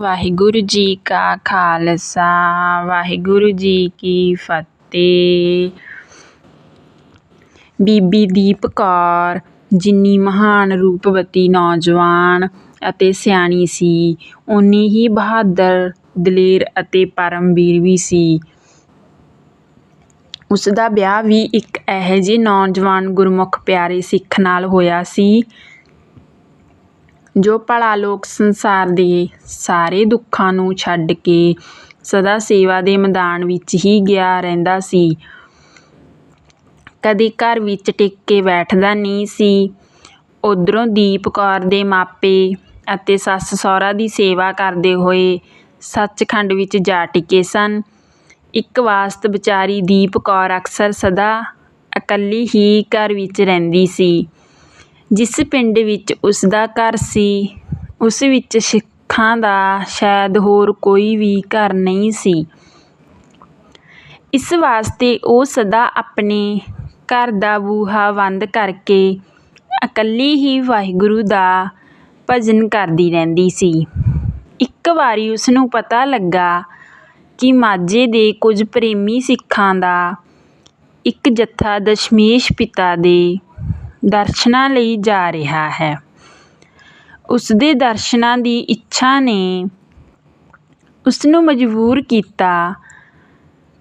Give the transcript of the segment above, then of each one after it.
ਵਾਹਿਗੁਰੂ ਜੀ ਕਾ ਖਾਲਸਾ, ਵਾਹਿਗੁਰੂ ਜੀ ਕੀ ਫਤਿਹ। ਬੀਬੀ ਦੀਪ ਕੌਰ ਜਿੰਨੀ ਮਹਾਨ ਰੂਪਵਤੀ ਨੌਜਵਾਨ ਅਤੇ ਸਿਆਣੀ ਸੀ ਉਨੀ ਹੀ ਬਹਾਦਰ, ਦਲੇਰ ਅਤੇ ਪਰਮਵੀਰ ਵੀ ਸੀ। ਉਸ ਦਾ ਵਿਆਹ ਵੀ ਇੱਕ ਇਹੋ ਜਿਹੇ ਨੌਜਵਾਨ ਗੁਰਮੁਖ ਪਿਆਰੇ ਸਿੱਖ ਨਾਲ ਹੋਇਆ ਸੀ ਜੋ ਭਲਾ ਲੋਕ ਸੰਸਾਰ ਦੇ ਸਾਰੇ ਦੁੱਖਾਂ ਨੂੰ ਛੱਡ ਕੇ ਸਦਾ ਸੇਵਾ ਦੇ ਮੈਦਾਨ ਵਿੱਚ ਹੀ ਗਿਆ ਰਹਿੰਦਾ ਸੀ। ਕਦੇ ਘਰ ਵਿੱਚ ਟਿਕ ਕੇ ਬੈਠਦਾ ਨਹੀਂ ਸੀ। ਉਧਰੋਂ ਦੀਪ ਕੌਰ ਦੇ ਮਾਪੇ ਅਤੇ ਸੱਸ ਸਹੁਰਾ ਦੀ ਸੇਵਾ ਕਰਦੇ ਹੋਏ ਸੱਚਖੰਡ ਵਿੱਚ ਜਾ ਟਿਕੇ ਸਨ। ਇੱਕ ਵਾਸਤ ਵਿਚਾਰੀ ਦੀਪ ਕੌਰ ਅਕਸਰ ਸਦਾ ਇਕੱਲੀ ਹੀ ਘਰ ਵਿੱਚ ਰਹਿੰਦੀ ਸੀ। ਜਿਸ ਪਿੰਡ ਵਿੱਚ ਉਸਦਾ ਘਰ ਸੀ, ਉਸ ਵਿੱਚ ਸਿੱਖਾਂ ਦਾ ਸ਼ਾਇਦ ਹੋਰ ਕੋਈ ਵੀ ਘਰ ਨਹੀਂ ਸੀ। ਇਸ ਵਾਸਤੇ ਉਹ ਸਦਾ ਆਪਣੇ ਘਰ ਦਾ ਬੂਹਾ ਬੰਦ ਕਰਕੇ ਇਕੱਲੀ ਹੀ ਵਾਹਿਗੁਰੂ ਦਾ ਭਜਨ ਕਰਦੀ ਰਹਿੰਦੀ ਸੀ। ਇੱਕ ਵਾਰੀ ਉਸਨੂੰ ਪਤਾ ਲੱਗਾ ਕਿ ਮਾਝੇ ਦੇ ਕੁਝ ਪ੍ਰੇਮੀ ਸਿੱਖਾਂ ਦਾ ਇੱਕ ਜੱਥਾ ਦਸ਼ਮੇਸ਼ ਪਿਤਾ ਦੇ ਦਰਸ਼ਨਾਂ ਲਈ ਜਾ ਰਿਹਾ ਹੈ। ਉਸਦੇ ਦਰਸ਼ਨਾਂ ਦੀ ਇੱਛਾ ਨੇ ਉਸ ਨੂੰ ਮਜਬੂਰ ਕੀਤਾ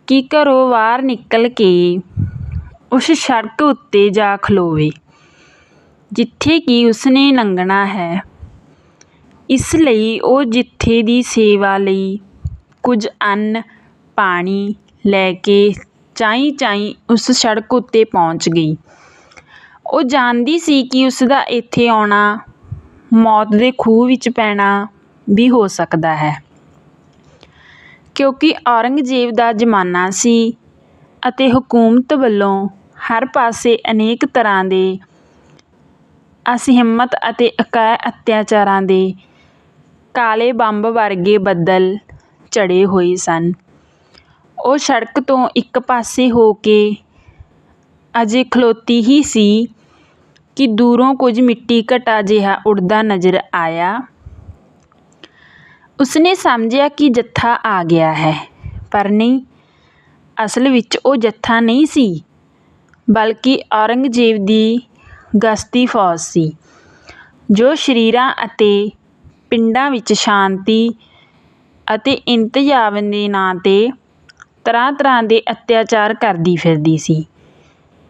ਕਿ ਘਰੋਂ ਬਾਹਰ ਨਿਕਲ ਕੇ ਉਸ ਸੜਕ ਉੱਤੇ ਜਾ ਖਲੋਵੇ, ਜਿੱਥੇ ਕਿ ਉਸਨੇ ਲੰਘਣਾ ਹੈ। ਇਸ ਲਈ ਉਹ ਜਿੱਥੇ ਦੀ ਸੇਵਾ ਲਈ ਕੁਝ ਅੰਨ, ਪਾਣੀ ਲੈ ਕੇ ਚਾਈ ਚਾਈ ਉਸ ਸੜਕ ਉੱਤੇ ਪਹੁੰਚ ਗਈ। ਉਹ ਜਾਣਦੀ ਸੀ ਕਿ ਉਸ ਦਾ ਇੱਥੇ ਆਉਣਾ, ਮੌਤ ਦੇ ਖੂਹ ਵਿੱਚ ਪੈਣਾ ਵੀ ਹੋ ਸਕਦਾ ਹੈ। ਕਿਉਂਕਿ ਔਰੰਗਜ਼ੇਬ ਦਾ ਜ਼ਮਾਨਾ ਸੀ ਅਤੇ ਹਕੂਮਤ ਵੱਲੋਂ ਹਰ ਪਾਸੇ ਅਨੇਕ ਤਰ੍ਹਾਂ ਦੇ ਅਸਹਿਮਤ ਅਤੇ ਅਕਾਇ ਅਤਿਆਚਾਰਾਂ ਦੇ ਕਾਲੇ ਬੰਬ ਵਰਗੇ ਬੱਦਲ ਚੜ੍ਹੇ ਹੋਏ ਸਨ। ਉਹ ਸੜਕ ਤੋਂ ਇੱਕ ਪਾਸੇ ਹੋ ਕੇ ਅਜੇ ਖਲੋਤੀ ਹੀ ਸੀ ਕਿ ਦੂਰੋਂ ਕੁਝ ਮਿੱਟੀ ਘਟਾ ਜਿਹਾ ਉੱਡਦਾ ਨਜ਼ਰ ਆਇਆ। ਉਸਨੇ ਸਮਝਿਆ ਕਿ ਜੱਥਾ ਆ ਗਿਆ ਹੈ, ਪਰ ਨਹੀਂ, ਅਸਲ ਵਿੱਚ ਉਹ ਜੱਥਾ ਨਹੀਂ ਸੀ, ਬਲਕਿ ਔਰੰਗਜ਼ੇਬ ਦੀ ਗਸ਼ਤੀ ਫੌਜ ਸੀ, ਜੋ ਸ਼ਰੀਰਾਂ ਅਤੇ ਪਿੰਡਾਂ ਵਿੱਚ ਸ਼ਾਂਤੀ ਅਤੇ ਇੰਤਜ਼ਾਮ ਦੇ ਨਾਂ ਤੇ ਤਰ੍ਹਾਂ ਤਰ੍ਹਾਂ ਦੇ ਅਤਿਆਚਾਰ ਕਰਦੀ ਫਿਰਦੀ ਸੀ।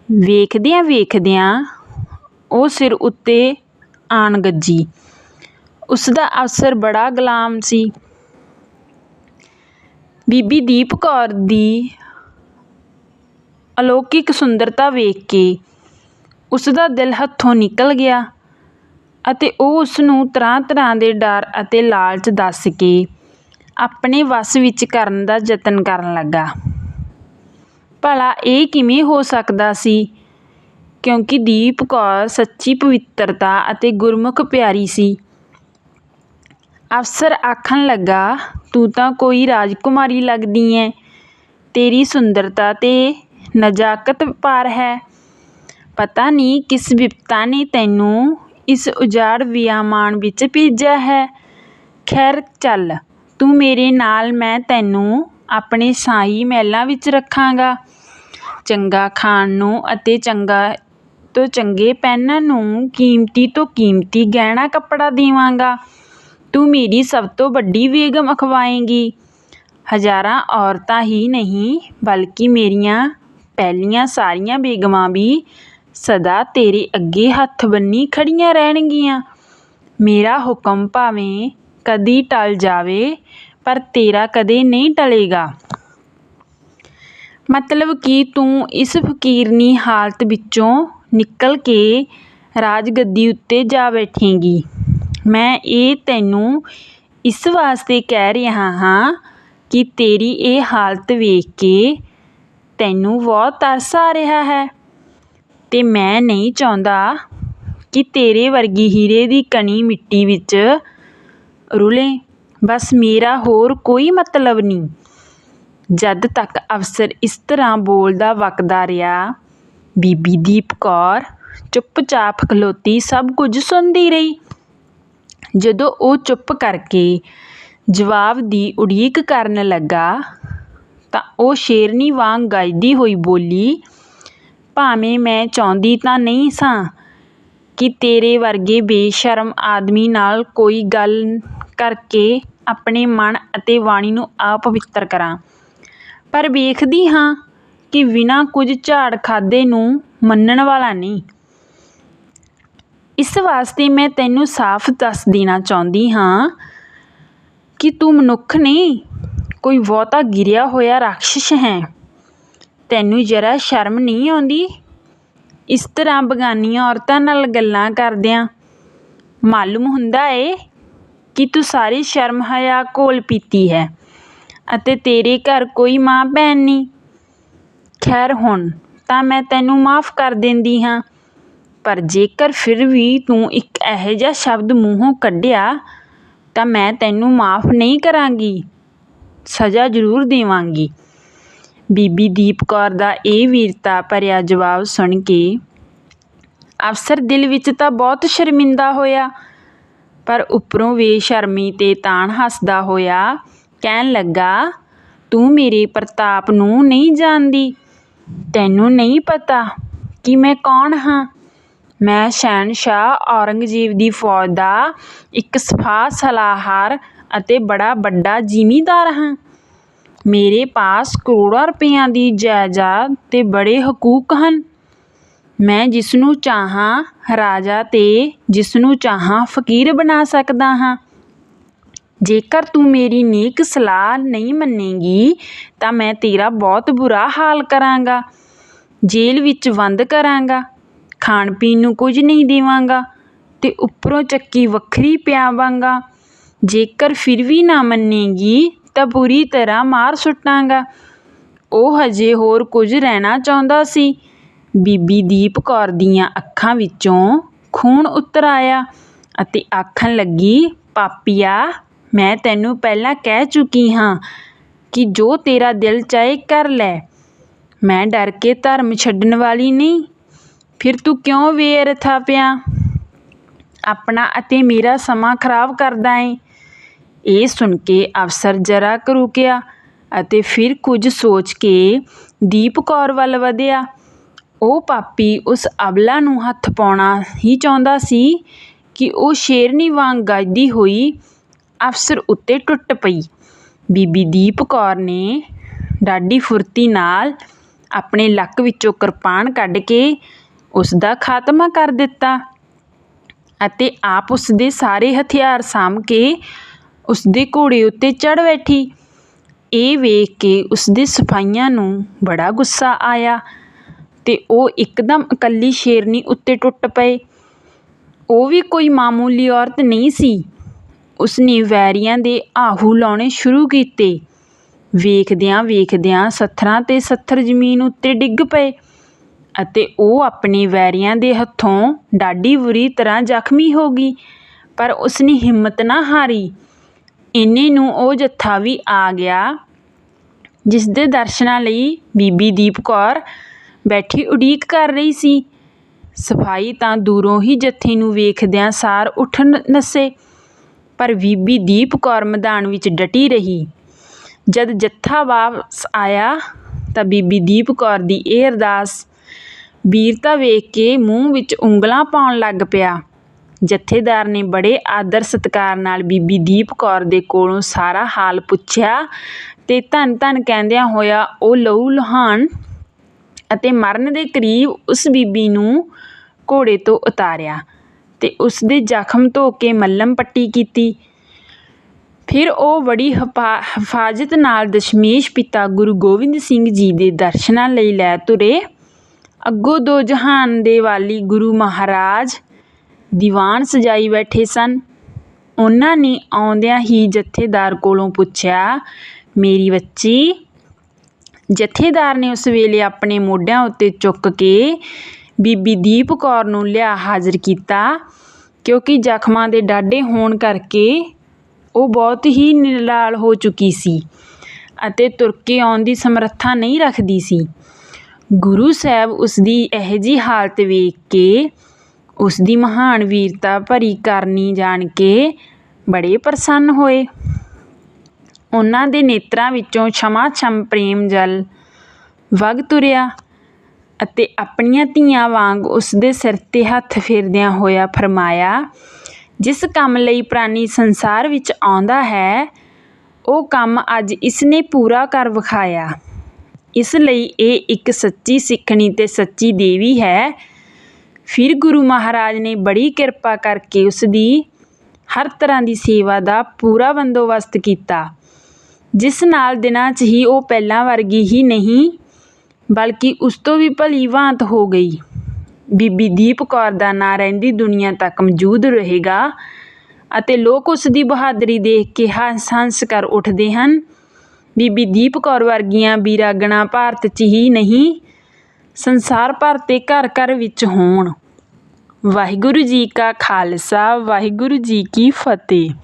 ਵੇਖਦਿਆਂ ਵੇਖਦਿਆਂ ਉਹ ਸਿਰ ਉੱਤੇ ਆਣ ਗੱਜੀ। ਉਸਦਾ ਅਫਸਰ ਬੜਾ ਗੁਲਾਮ ਸੀ। ਬੀਬੀ ਦੀਪ ਕੌਰ ਦੀ ਅਲੌਕਿਕ ਸੁੰਦਰਤਾ ਵੇਖ ਕੇ ਉਸਦਾ ਦਿਲ ਹੱਥੋਂ ਨਿਕਲ ਗਿਆ ਅਤੇ ਉਹ ਉਸ ਨੂੰ ਤਰ੍ਹਾਂ ਤਰ੍ਹਾਂ ਦੇ ਡਰ ਅਤੇ ਲਾਲਚ ਦੱਸ ਕੇ ਆਪਣੇ ਵੱਸ ਵਿੱਚ ਕਰਨ ਦਾ ਯਤਨ ਕਰਨ ਲੱਗਾ। ਭਲਾ ਇਹ ਕਿਵੇਂ ਹੋ ਸਕਦਾ ਸੀ? ਕਿਉਂਕਿ ਦੀਪ ਕੌਰ ਸੱਚੀ ਪਵਿੱਤਰਤਾ ਅਤੇ ਗੁਰਮੁਖ ਪਿਆਰੀ ਸੀ। ਅਫਸਰ ਆਖਣ ਲੱਗਾ, ਤੂੰ ਤਾਂ ਕੋਈ ਰਾਜਕੁਮਾਰੀ ਲੱਗਦੀ ਐ। ਤੇਰੀ ਸੁੰਦਰਤਾ ਤੇ ਨਜ਼ਾਕਤ ਪਾਰ ਹੈ। ਪਤਾ ਨਹੀਂ ਕਿਸ ਵਿਪਤਾ ਨੇ ਤੈਨੂੰ ਇਸ ਉਜਾੜ ਵਿਆਮਾਨ ਵਿੱਚ ਭੇਜਿਆ ਹੈ। ਖੈਰ ਚੱਲ, ਤੂੰ ਮੇਰੇ ਨਾਲ, ਮੈਂ ਤੈਨੂੰ ਆਪਣੇ ਸਾਈ ਮਹਿਲਾਂ ਵਿੱਚ ਰੱਖਾਂਗਾ। ਚੰਗਾ ਖਾਣ ਨੂੰ ਅਤੇ ਚੰਗਾ ਤੋਂ ਚੰਗੇ ਪਹਿਨਣ ਨੂੰ ਕੀਮਤੀ ਤੋਂ ਕੀਮਤੀ ਗਹਿਣਾ ਕੱਪੜਾ ਦੇਵਾਂਗਾ। ਤੂੰ ਮੇਰੀ ਸਭ ਤੋਂ ਵੱਡੀ ਬੇਗਮ ਅਖਵਾਏਂਗੀ। ਹਜ਼ਾਰਾਂ ਔਰਤਾਂ ਹੀ ਨਹੀਂ, ਬਲਕਿ ਮੇਰੀਆਂ ਪਹਿਲੀਆਂ ਸਾਰੀਆਂ ਬੇਗਮਾਂ ਵੀ ਸਦਾ ਤੇਰੇ ਅੱਗੇ ਹੱਥ ਬੰਨੀ ਖੜੀਆਂ ਰਹਿਣਗੀਆਂ। ਮੇਰਾ ਹੁਕਮ ਭਾਵੇਂ ਕਦੀ ਟਲ ਜਾਵੇ ਪਰ ਤੇਰਾ ਕਦੇ ਨਹੀਂ ਟਲੇਗਾ। ਮਤਲਬ ਕਿ ਤੂੰ ਇਸ ਫਕੀਰਨੀ ਹਾਲਤ ਵਿੱਚੋਂ ਨਿਕਲ ਕੇ ਰਾਜ ਗੱਦੀ ਉੱਤੇ ਜਾ ਬੈਠੇਂਗੀ? ਮੈਂ ਇਹ ਤੈਨੂੰ ਇਸ ਵਾਸਤੇ ਕਹਿ ਰਿਹਾ ਹਾਂ ਕਿ ਤੇਰੀ ਇਹ ਹਾਲਤ ਵੇਖ ਕੇ ਤੈਨੂੰ ਬਹੁਤ ਤਰਸ ਆ ਰਿਹਾ ਹੈ। ਤੇ ਮੈਂ ਨਹੀਂ ਚਾਹੁੰਦਾ ਕਿ ਤੇਰੇ ਵਰਗੀ ਹੀਰੇ ਦੀ ਕਣੀ ਮਿੱਟੀ ਵਿੱਚ ਰੁਲੇ। ਬਸ ਮੇਰਾ ਹੋਰ ਕੋਈ ਮਤਲਬ ਨਹੀਂ ਜਦ ਤੱਕ ਅਫਸਰ ਇਸ ਤਰ੍ਹਾਂ ਬੋਲਦਾ ਵਕਦਾ ਰਿਹਾ, ਬੀਬੀ ਦੀਪ ਕੌਰ ਚੁੱਪਚਾਪ ਖਲੋਤੀ ਸਭ ਕੁਝ ਸੁਣਦੀ ਰਹੀ। ਜਦੋਂ ਉਹ ਚੁੱਪ ਕਰਕੇ ਜਵਾਬ ਦੀ ਉਡੀਕ ਕਰਨ ਲੱਗਾ, ਤਾਂ ਉਹ ਸ਼ੇਰਨੀ ਵਾਂਗ ਗੱਜਦੀ ਹੋਈ ਬੋਲੀ, ਭਾਵੇਂ ਮੈਂ ਚਾਹੁੰਦੀ ਤਾਂ ਨਹੀਂ ਸਾਂ ਕਿ ਤੇਰੇ ਵਰਗੇ ਬੇਸ਼ਰਮ ਆਦਮੀ ਨਾਲ ਕੋਈ ਗੱਲ ਕਰਕੇ ਆਪਣੇ ਮਨ ਅਤੇ ਬਾਣੀ ਨੂੰ ਅਪਵਿੱਤਰ ਕਰਾਂ। ਪਰ ਵੇਖਦੀ ਹਾਂ ਕਿ ਬਿਨਾਂ ਕੁਝ ਝਾੜ ਖਾਧੇ ਨੂੰ ਮੰਨਣ ਵਾਲਾ ਨਹੀਂ। ਇਸ ਵਾਸਤੇ ਮੈਂ ਤੈਨੂੰ ਸਾਫ਼ ਦੱਸ ਦੇਣਾ ਚਾਹੁੰਦੀ ਹਾਂ ਕਿ ਤੂੰ ਮਨੁੱਖ ਨਹੀਂ, ਕੋਈ ਬਹੁਤਾ ਗਿਰਿਆ ਹੋਇਆ ਰਾਖਸ਼ ਹੈ। ਤੈਨੂੰ ਜਰਾ ਸ਼ਰਮ ਨਹੀਂ ਆਉਂਦੀ? ਇਸ ਤਰ੍ਹਾਂ ਬਗਾਨੀਆਂ ਔਰਤਾਂ ਨਾਲ ਗੱਲਾਂ ਕਰਦਿਆਂ ਮਾਲੂਮ ਹੁੰਦਾ ਏ ਕਿ ਤੂੰ ਸਾਰੀ ਸ਼ਰਮ ਹਯਾ ਘੋਲ ਪੀਤੀ ਹੈ ਅਤੇ ਤੇਰੇ ਘਰ ਕੋਈ ਮਾਂ ਭੈਣ ਨਹੀਂ। ਖੈਰ ਹੁਣ ਤਾਂ ਮੈਂ ਤੈਨੂੰ ਮਾਫ਼ ਕਰ ਦਿੰਦੀ ਹਾਂ, ਪਰ ਜੇਕਰ ਫਿਰ ਵੀ ਤੂੰ ਇੱਕ ਇਹੋ ਜਿਹਾ ਸ਼ਬਦ ਮੂੰਹੋਂ ਕੱਢਿਆ ਤਾਂ ਮੈਂ ਤੈਨੂੰ ਮਾਫ਼ ਨਹੀਂ ਕਰਾਂਗੀ, ਸਜ਼ਾ ਜ਼ਰੂਰ ਦੇਵਾਂਗੀ। ਬੀਬੀ ਦੀਪ ਕੌਰ ਦਾ ਇਹ ਵੀਰਤਾ ਭਰਿਆ ਜਵਾਬ ਸੁਣ ਕੇ ਅਫਸਰ ਦਿਲ ਵਿੱਚ ਤਾਂ ਬਹੁਤ ਸ਼ਰਮਿੰਦਾ ਹੋਇਆ। ਪਰ ਉੱਪਰੋਂ ਬੇਸ਼ਰਮੀ ਤੇ ਤਾਣ ਹੱਸਦਾ ਹੋਇਆ ਕਹਿਣ ਲੱਗਾ, ਤੂੰ ਮੇਰੇ ਪ੍ਰਤਾਪ ਨੂੰ ਨਹੀਂ ਜਾਣਦੀ। ਤੈਨੂੰ ਨਹੀਂ ਪਤਾ ਕਿ ਮੈਂ ਕੌਣ ਹਾਂ। ਮੈਂ ਸ਼ਹਿਨਸ਼ਾਹ ਔਰੰਗਜ਼ੇਬ ਦੀ ਫੌਜ ਦਾ ਇੱਕ ਸਫਾ ਸਲਾਹਕਾਰ ਅਤੇ ਬੜਾ ਵੱਡਾ ਜ਼ਿਮੀਂਦਾਰ ਹਾਂ। ਮੇਰੇ ਪਾਸ ਕਰੋੜਾਂ ਰੁਪਈਆਂ ਦੀ ਜਾਇਦਾਦ ਤੇ ਬੜੇ ਹਕੂਕ ਹਨ। ਮੈਂ ਜਿਸ ਨੂੰ ਚਾਹਾਂ ਰਾਜਾ ਅਤੇ ਜਿਸ ਨੂੰ ਚਾਹਾਂ ਫਕੀਰ ਬਣਾ ਸਕਦਾ ਹਾਂ। ਜੇਕਰ ਤੂੰ ਮੇਰੀ ਨੇਕ ਸਲਾਹ ਨਹੀਂ ਮੰਨੇਗੀ, ਤਾਂ ਮੈਂ ਤੇਰਾ ਬਹੁਤ ਬੁਰਾ ਹਾਲ ਕਰਾਂਗਾ। ਜੇਲ੍ਹ ਵਿੱਚ ਬੰਦ ਕਰਾਂਗਾ, ਖਾਣ ਪੀਣ ਨੂੰ ਕੁਝ ਨਹੀਂ ਦੇਵਾਂਗਾ ਅਤੇ ਉੱਪਰੋਂ ਚੱਕੀ ਵੱਖਰੀ ਪਿਆਵਾਂਗਾ। ਜੇਕਰ ਫਿਰ ਵੀ ਨਾ ਮੰਨੇਗੀ, ਤਾਂ ਬੁਰੀ ਤਰ੍ਹਾਂ ਮਾਰ ਸੁੱਟਾਂਗਾ। ਉਹ ਹਜੇ ਹੋਰ ਕੁਝ ਰਹਿਣਾ ਚਾਹੁੰਦਾ ਸੀ। ਬੀਬੀ ਦੀਪ ਕੌਰ ਦੀਆਂ ਅੱਖਾਂ ਵਿੱਚੋਂ ਖੂਨ ਉਤਰ ਆਇਆ ਅਤੇ ਆਖਣ ਲੱਗੀ, ਪਾਪੀਆ, ਮੈਂ ਤੈਨੂੰ ਪਹਿਲਾਂ ਕਹਿ ਚੁੱਕੀ ਹਾਂ ਕਿ ਜੋ ਤੇਰਾ ਦਿਲ ਚਾਹੇ ਕਰ ਲੈ। ਮੈਂ ਡਰ ਕੇ ਧਰਮ ਛੱਡਣ ਵਾਲੀ ਨਹੀਂ। ਫਿਰ ਤੂੰ ਕਿਉਂ ਬੇਅਰਥਾ ਪਿਆ ਆਪਣਾ ਅਤੇ ਮੇਰਾ ਸਮਾਂ ਖਰਾਬ ਕਰਦਾ ਏ। ਇਹ ਸੁਣ ਕੇ ਅਫਸਰ ਜਰਾ ਕੁ ਰੁਕਿਆ ਅਤੇ ਫਿਰ ਕੁਝ ਸੋਚ ਕੇ ਦੀਪ ਕੌਰ ਵੱਲ ਵਧਿਆ। ਉਹ ਪਾਪੀ ਉਸ ਅਬਲਾ ਨੂੰ ਹੱਥ ਪਾਉਣਾ ਹੀ ਚਾਹੁੰਦਾ ਸੀ ਕਿ ਉਹ ਸ਼ੇਰਨੀ ਵਾਂਗ ਗੱਜਦੀ ਹੋਈ, ਅਫਸਰ ਉੱਤੇ ਟੁੱਟ ਪਈ। ਬੀਬੀ ਦੀਪ ਕੌਰ ਨੇ ਡਾਢੀ ਫੁਰਤੀ ਨਾਲ ਆਪਣੇ ਲੱਕ ਵਿੱਚੋਂ ਕਿਰਪਾਨ ਕੱਢ ਕੇ ਉਸ ਦਾ ਖਾਤਮਾ ਕਰ ਦਿੱਤਾ ਅਤੇ ਆਪ ਉਸ ਦੇ ਸਾਰੇ ਹਥਿਆਰ ਸਾਂਭ ਕੇ ਉਸ ਦੇ ਘੋੜੇ ਉੱਤੇ ਚੜ੍ਹ ਬੈਠੀ। ਇਹ ਵੇਖ ਕੇ ਉਸ ਦੇ ਸਿਪਾਹੀਆਂ ਨੂੰ ਬੜਾ ਗੁੱਸਾ ਆਇਆ। ਤੇ ਉਹ ਇੱਕਦਮ ਇਕੱਲੀ ਸ਼ੇਰਨੀ ਉੱਤੇ ਟੁੱਟ ਪਏ। ਉਹ ਵੀ ਕੋਈ ਮਾਮੂਲੀ ਔਰਤ ਨਹੀਂ ਸੀ। ਉਸਨੇ ਵੈਰੀਆਂ ਦੇ ਆਹੂ ਲਾਉਣੇ ਸ਼ੁਰੂ ਕੀਤੇ। ਵੇਖਦਿਆਂ ਵੇਖਦਿਆਂ ਸੱਥਰਾਂ ਤੇ ਸੱਥਰ ਜ਼ਮੀਨ ਉੱਤੇ ਡਿੱਗ ਪਏ ਅਤੇ ਉਹ ਆਪਣੇ ਵੈਰੀਆਂ ਦੇ ਹੱਥੋਂ ਡਾਢੀ ਬੁਰੀ ਤਰ੍ਹਾਂ ਜ਼ਖਮੀ ਹੋ ਗਈ, ਪਰ ਉਸਨੇ ਹਿੰਮਤ ਨਾ ਹਾਰੀ। ਇੰਨੇ ਨੂੰ ਉਹ ਜੱਥਾ ਵੀ ਆ ਗਿਆ ਜਿਸ ਦੇ ਦਰਸ਼ਨਾਂ ਲਈ ਬੀਬੀ ਦੀਪ ਕੌਰ ਬੈਠੀ ਉਡੀਕ ਕਰ ਰਹੀ ਸੀ। ਸਫ਼ਾਈ ਤਾਂ ਦੂਰੋਂ ਹੀ ਜੱਥੇ ਨੂੰ ਵੇਖਦਿਆਂ ਸਾਰ ਉੱਠ ਨੱਸੇ, ਪਰ ਬੀਬੀ ਦੀਪ ਕੌਰ ਮੈਦਾਨ ਵਿੱਚ ਡਟੀ ਰਹੀ। ਜਦ ਜੱਥਾ ਵਾਪਸ ਆਇਆ ਤਾਂ ਬੀਬੀ ਦੀਪ ਕੌਰ ਦੀ ਇਹ ਅਰਦਾਸ ਵੀਰਤਾ ਵੇਖ ਕੇ ਮੂੰਹ ਵਿੱਚ ਉਂਗਲਾਂ ਪਾਉਣ ਲੱਗ ਪਿਆ। ਜਥੇਦਾਰ ਨੇ ਬੜੇ ਆਦਰ ਸਤਿਕਾਰ ਨਾਲ ਬੀਬੀ ਦੀਪ ਕੌਰ ਦੇ ਕੋਲੋਂ ਸਾਰਾ ਹਾਲ ਪੁੱਛਿਆ ਤੇ ਧੰਨ ਧੰਨ ਕਹਿੰਦਿਆਂ ਹੋਇਆ ਉਹ ਲਹੂ ਲੁਹਾਨ ਅਤੇ ਮਰਨ ਦੇ ਕਰੀਬ ਉਸ ਬੀਬੀ ਨੂੰ ਘੋੜੇ ਤੋਂ ਉਤਾਰਿਆ ਅਤੇ ਉਸ ਦੇ ਜ਼ਖਮ ਧੋ ਕੇ ਮੱਲਮ ਪੱਟੀ ਕੀਤੀ। ਫਿਰ ਉਹ ਬੜੀ ਹਪਾ ਹਿਫਾਜ਼ਤ ਨਾਲ ਦਸ਼ਮੇਸ਼ ਪਿਤਾ ਗੁਰੂ ਗੋਬਿੰਦ ਸਿੰਘ ਜੀ ਦੇ ਦਰਸ਼ਨਾਂ ਲਈ ਲੈ ਤੁਰੇ। ਅੱਗੋਂ ਦੋ ਜਹਾਨ ਦੇ ਵਾਲੀ ਗੁਰੂ ਮਹਾਰਾਜ ਦੀਵਾਨ ਸਜਾਈ ਬੈਠੇ ਸਨ। ਉਹਨਾਂ ਨੇ ਆਉਂਦਿਆਂ ਹੀ ਜਥੇਦਾਰ ਕੋਲੋਂ ਪੁੱਛਿਆ, ਮੇਰੀ ਬੱਚੀ ਜਥੇਦਾਰ ਨੇ ਉਸ ਵੇਲੇ ਆਪਣੇ ਮੋਢਿਆਂ ਉੱਤੇ ਚੁੱਕ ਕੇ ਬੀਬੀ ਦੀਪ ਕੌਰ ਨੂੰ ਲਿਆ ਹਾਜ਼ਰ ਕੀਤਾ, ਕਿਉਂਕਿ ਜ਼ਖਮਾਂ ਦੇ ਡਾਢੇ ਹੋਣ ਕਰਕੇ ਉਹ ਬਹੁਤ ਹੀ ਨਿਲਾਲ ਹੋ ਚੁੱਕੀ ਸੀ ਅਤੇ ਤੁਰ ਕੇ ਆਉਣ ਦੀ ਸਮਰੱਥਾ ਨਹੀਂ ਰੱਖਦੀ ਸੀ। ਗੁਰੂ ਸਾਹਿਬ ਉਸ ਦੀ ਇਹੋ ਜਿਹੀ ਹਾਲਤ ਵੇਖ ਕੇ ਉਸ ਦੀ ਮਹਾਨ ਵੀਰਤਾ ਭਰੀ ਕਰਨੀ ਜਾਣ ਕੇ ਬੜੇ ਪ੍ਰਸੰਨ ਹੋਏ। ਉਹਨਾਂ ਦੇ ਨੇਤਰਾਂ ਵਿੱਚੋਂ ਛਮਾ-ਛਮ ਪ੍ਰੇਮ ਜਲ ਵਗ ਤੁਰਿਆ ਅਤੇ ਆਪਣੀਆਂ ਧੀਆਂ ਵਾਂਗ ਉਸ ਦੇ ਸਿਰ 'ਤੇ ਹੱਥ ਫੇਰਦਿਆਂ ਹੋਇਆ ਫਰਮਾਇਆ, "ਜਿਸ ਕੰਮ ਲਈ ਪ੍ਰਾਣੀ ਸੰਸਾਰ ਵਿੱਚ ਆਉਂਦਾ ਹੈ, ਉਹ ਕੰਮ ਅੱਜ ਇਸ ਨੇ ਪੂਰਾ ਕਰ ਵਿਖਾਇਆ। ਇਸ ਲਈ ਇਹ ਇੱਕ ਸੱਚੀ ਸਿੱਖਣੀ ਤੇ ਸੱਚੀ ਦੇਵੀ ਹੈ।" ਫਿਰ ਗੁਰੂ ਮਹਾਰਾਜ ਨੇ ਬੜੀ ਕਿਰਪਾ ਕਰਕੇ ਉਸ ਦੀ ਹਰ ਤਰ੍ਹਾਂ ਦੀ ਸੇਵਾ ਦਾ ਪੂਰਾ ਬੰਦੋਬਸਤ ਕੀਤਾ, ਜਿਸ ਨਾਲ ਦਿਨਾਂ 'ਚ ਹੀ ਉਹ ਪਹਿਲਾਂ ਵਰਗੀ ਹੀ ਨਹੀਂ, ਬਲਕਿ ਉਸ ਤੋਂ ਵੀ ਭਲੀ-ਭਾਂਤ ਹੋ ਗਈ। ਬੀਬੀ ਦੀਪ ਕੌਰ ਦਾ ਨਾਂ ਰਹਿੰਦੀ ਦੁਨੀਆ ਤੱਕ ਮੌਜੂਦ ਰਹੇਗਾ ਅਤੇ ਲੋਕ ਉਸ ਦੀ ਬਹਾਦਰੀ ਦੇਖ ਕੇ ਹੰਸ-ਹੰਸ ਕਰ ਉੱਠਦੇ ਹਨ। ਬੀਬੀ ਦੀਪ ਕੌਰ ਵਰਗੀਆਂ ਵੀਰਾਗਣਾ ਭਾਰਤ 'ਚ ਹੀ ਨਹੀਂ, ਸੰਸਾਰ ਭਰ ਤੇ ਘਰ-ਘਰ ਵਿੱਚ ਹੋਣ। ਵਾਹਿਗੁਰੂ ਜੀ ਕਾ ਖਾਲਸਾ ਵਾਹਿਗੁਰੂ ਜੀ ਕੀ ਫਤਿਹ।